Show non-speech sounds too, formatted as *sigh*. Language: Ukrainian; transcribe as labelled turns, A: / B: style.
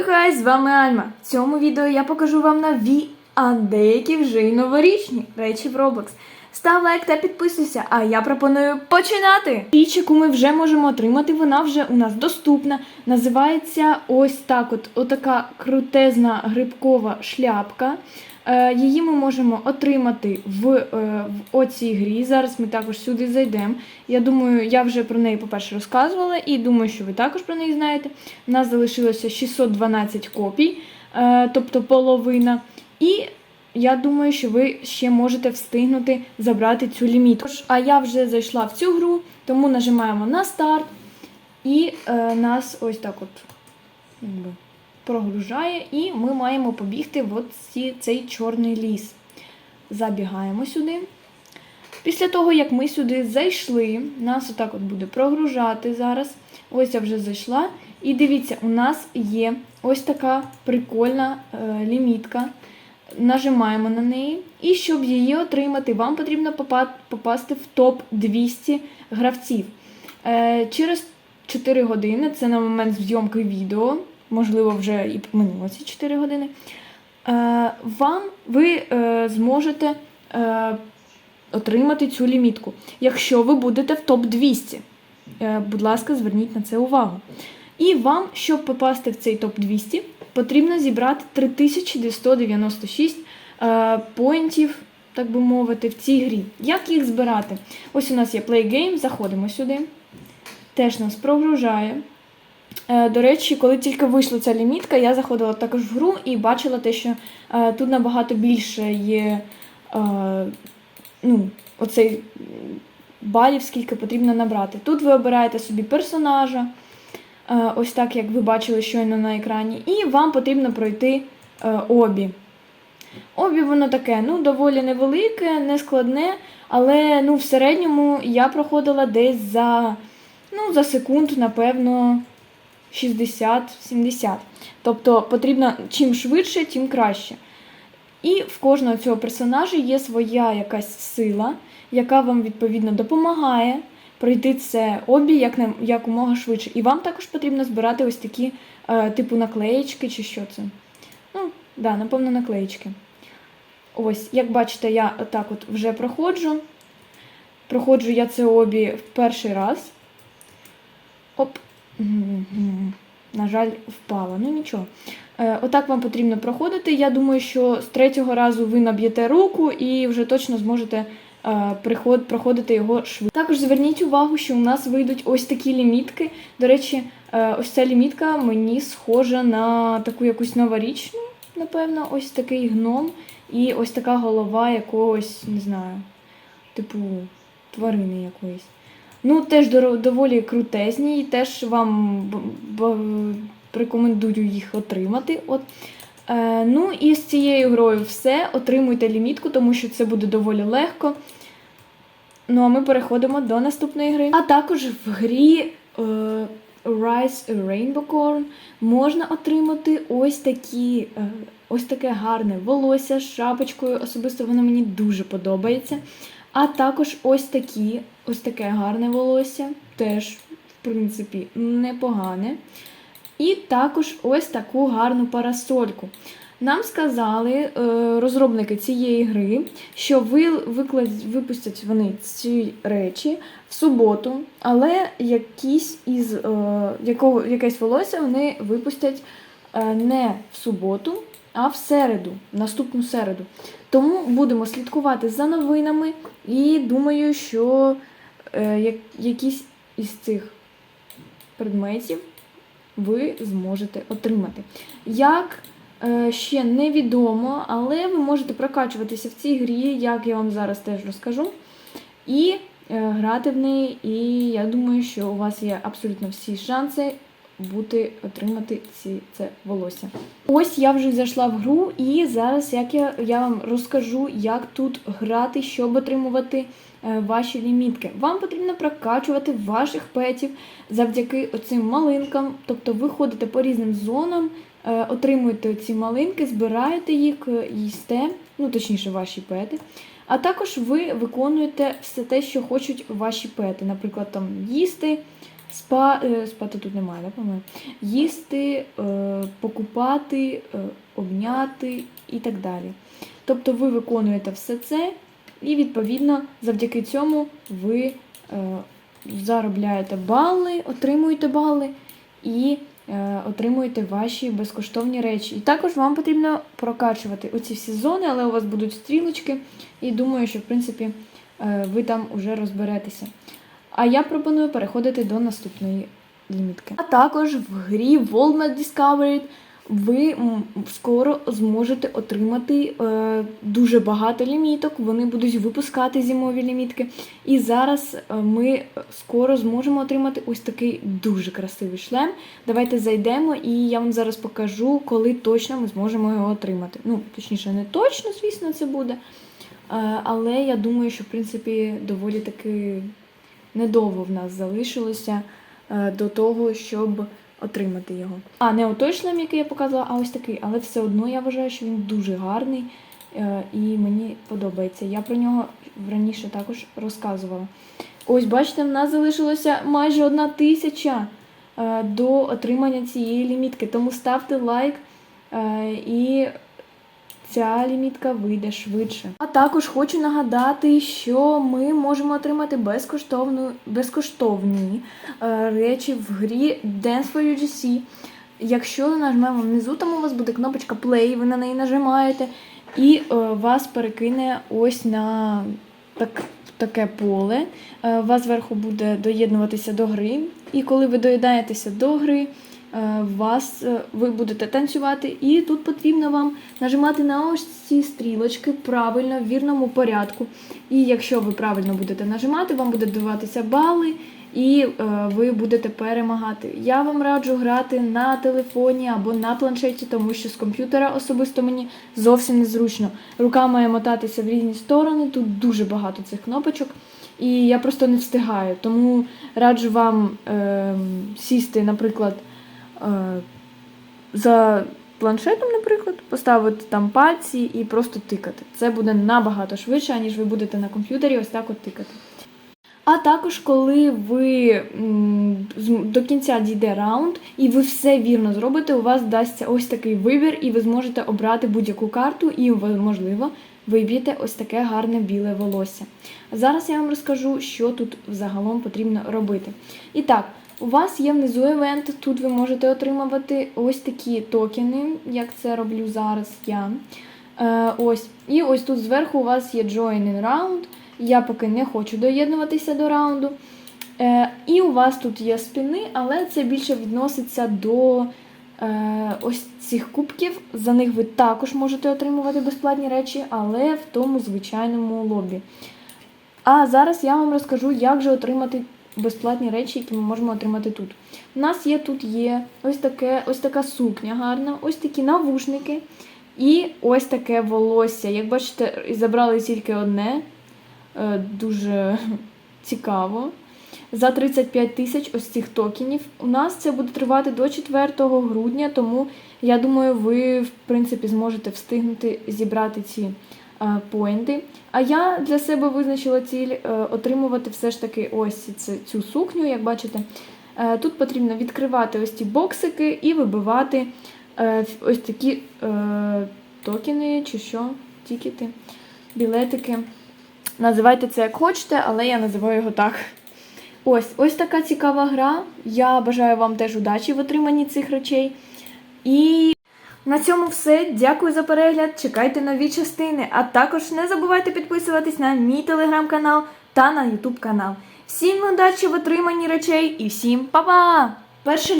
A: хай, з вами Альма. В цьому відео я покажу вам нові, а деякі вже й новорічні речі в Roblox. Став лайк та підписуйся, а я пропоную починати. Річ, яку ми вже можемо отримати, вона вже у нас доступна. Називається ось так: от отака крутезна грибкова шляпка. Е, Її ми можемо отримати в, е, в оцій грі. Зараз ми також сюди зайдемо. Я думаю, я вже про неї, по-перше, розказувала, і думаю, що ви також про неї знаєте. У нас залишилося 612 копій, е, тобто половина. І я думаю, що ви ще можете встигнути забрати цю лімітку. А я вже зайшла в цю гру, тому нажимаємо на старт, і е, нас ось так от прогружає, і ми маємо побігти в ці, цей чорний ліс. Забігаємо сюди. Після того, як ми сюди зайшли, нас отак от буде прогружати зараз. Ось я вже зайшла. І дивіться, у нас є ось така прикольна е, лімітка. Нажимаємо на неї. І щоб її отримати, вам потрібно попасти в топ 200 гравців. Е, через 4 години, це на момент зйомки відео, можливо, вже і минуло ці 4 години. Е, вам ви е, зможете отримати цю лімітку, якщо ви будете в топ 200. Е, будь ласка, зверніть на це увагу. І вам, щоб попасти в цей топ 200, потрібно зібрати 3296 е, поінтів, так би мовити, в цій грі. Як їх збирати? Ось у нас є Play Game, заходимо сюди. Теж нас прогружає. Е, До речі, коли тільки вийшла ця лімітка, я заходила також в гру і бачила те, що е, тут набагато більше є ну, оцей балів, скільки потрібно набрати. Тут ви обираєте собі персонажа, ось так, як ви бачили щойно на екрані, і вам потрібно пройти е, обі. Обі воно таке, ну, доволі невелике, не складне, але ну, в середньому я проходила десь за, ну, за секунд, напевно, 60-70. Тобто потрібно чим швидше, тим краще. І в кожного цього персонажа є своя якась сила, яка вам відповідно допомагає пройти це обі як не- якомога швидше. І вам також потрібно збирати ось такі е, типу наклеєчки чи що це. Ну, да, напевно, наклеєчки. Ось, як бачите, я отак от вже проходжу. Проходжу я це обі в перший раз. Оп. На жаль, впала. Ну нічого. Е, Отак вам потрібно проходити. Я думаю, що з третього разу ви наб'єте руку і вже точно зможете приход, проходити його швидко. Також зверніть увагу, що у нас вийдуть ось такі лімітки. До речі, е, ось ця лімітка мені схожа на таку якусь новорічну, напевно, ось такий гном і ось така голова якогось, не знаю, типу тварини якоїсь. Ну, теж доволі крутезні, і теж вам рекомендую їх отримати. От. Е, ну і з цією грою все. Отримуйте лімітку, тому що це буде доволі легко. Ну, а ми переходимо до наступної гри. А також в грі е, Rise Rainbow Corn можна отримати ось такі. Е, Ось таке гарне волосся з шапочкою. Особисто воно мені дуже подобається. А також ось такі, ось таке гарне волосся, теж, в принципі, непогане. І також ось таку гарну парасольку. Нам сказали е, розробники цієї гри, що випустять вони ці речі в суботу, але якісь із, е, якого, якесь волосся вони випустять е, не в суботу, а в середу, наступну середу. Тому будемо слідкувати за новинами і думаю, що якісь із цих предметів ви зможете отримати. Як е, ще невідомо, але ви можете прокачуватися в цій грі, як я вам зараз теж розкажу, і е, грати в неї. І я думаю, що у вас є абсолютно всі шанси бути, отримати ці, це волосся. Ось я вже зайшла в гру, і зараз як я, я вам розкажу, як тут грати, щоб отримувати е, ваші лімітки. Вам потрібно прокачувати ваших петів завдяки оцим малинкам. Тобто ви ходите по різним зонам, е, отримуєте ці малинки, збираєте їх, е, їсте, ну точніше, ваші пети. А також ви виконуєте все те, що хочуть ваші пети. Наприклад, там їсти, спа, е, спати тут немає, да. Їсти, е, покупати, е, обняти і так далі. Тобто ви виконуєте все це, і відповідно завдяки цьому ви е, заробляєте бали, отримуєте бали і отримуєте ваші безкоштовні речі. І також вам потрібно прокачувати оці всі зони, але у вас будуть стрілочки, і думаю, що в принципі е, ви там вже розберетеся. А я пропоную переходити до наступної лімітки. А також в грі Walmart Discovered ви скоро зможете отримати е, дуже багато ліміток. Вони будуть випускати зимові лімітки. І зараз е, ми скоро зможемо отримати ось такий дуже красивий шлем. Давайте зайдемо, і я вам зараз покажу, коли точно ми зможемо його отримати. Ну, точніше, не точно, звісно, це буде. Е, але я думаю, що в принципі доволі таки недовго в нас залишилося до того, щоб отримати його. А не отой шлем, який я показувала, а ось такий. Але все одно я вважаю, що він дуже гарний е, і мені подобається. Я про нього раніше також розказувала. Ось, бачите, в нас залишилося майже одна тисяча е, до отримання цієї лімітки. Тому ставте лайк е, і ця лімітка вийде швидше. А також хочу нагадати, що ми можемо отримати безкоштовну, безкоштовні е, речі в грі Dance for UGC. Якщо нажмемо внизу, там у вас буде кнопочка Play, ви на неї нажимаєте, і е, вас перекине ось на так, таке поле. Е, вас зверху буде доєднуватися до гри. І коли ви доєднаєтеся до гри, вас, е, ви будете танцювати, і тут потрібно вам нажимати на ось ці стрілочки правильно, в вірному порядку. І якщо ви правильно будете нажимати, вам буде даватися бали, і е, ви будете перемагати. Я вам раджу грати на телефоні або на планшеті, тому що з комп'ютера особисто мені зовсім незручно. Рука має мотатися в різні сторони, тут дуже багато цих кнопочок. І я просто не встигаю. Тому раджу вам е, сісти, наприклад, е, за планшетом, наприклад, поставити там пальці і просто тикати. Це буде набагато швидше, ніж ви будете на комп'ютері ось так от тикати. А також, коли ви до кінця дійде раунд, і ви все вірно зробите, у вас дасться ось такий вибір, і ви зможете обрати будь-яку карту, і можливо, виб'єте ось таке гарне біле волосся. Зараз я вам розкажу, що тут взагалом потрібно робити. І так, у вас є внизу івент, тут ви можете отримувати ось такі токени, як це роблю зараз я. Е, ось. І ось тут зверху у вас є Join in Round. Я поки не хочу доєднуватися до раунду. Е, і у вас тут є спини, але це більше відноситься до е, ось цих кубків. За них ви також можете отримувати безплатні речі, але в тому звичайному лобі. А зараз я вам розкажу, як же отримати безплатні речі, які ми можемо отримати тут. У нас є тут є ось, таке, ось така сукня гарна, ось такі навушники і ось таке волосся. Як бачите, забрали тільки одне. Е, Дуже *laughs* цікаво. За 35 тисяч ось цих токенів. У нас це буде тривати до 4 грудня, тому я думаю, ви в принципі зможете встигнути зібрати ці поінти. А я для себе визначила ціль е, отримувати все ж таки ось цю сукню, як бачите. Е, Тут потрібно відкривати ось ці боксики і вибивати е, ось такі е, токени чи що, тікети, білетики. Називайте це як хочете, але я називаю його так. Ось, ось така цікава гра. Я бажаю вам теж удачі в отриманні цих речей. І на цьому все. Дякую за перегляд. Чекайте нові частини. А також не забувайте підписуватись на мій телеграм-канал та на ютуб канал. Всім удачі в отриманні речей і всім па-па!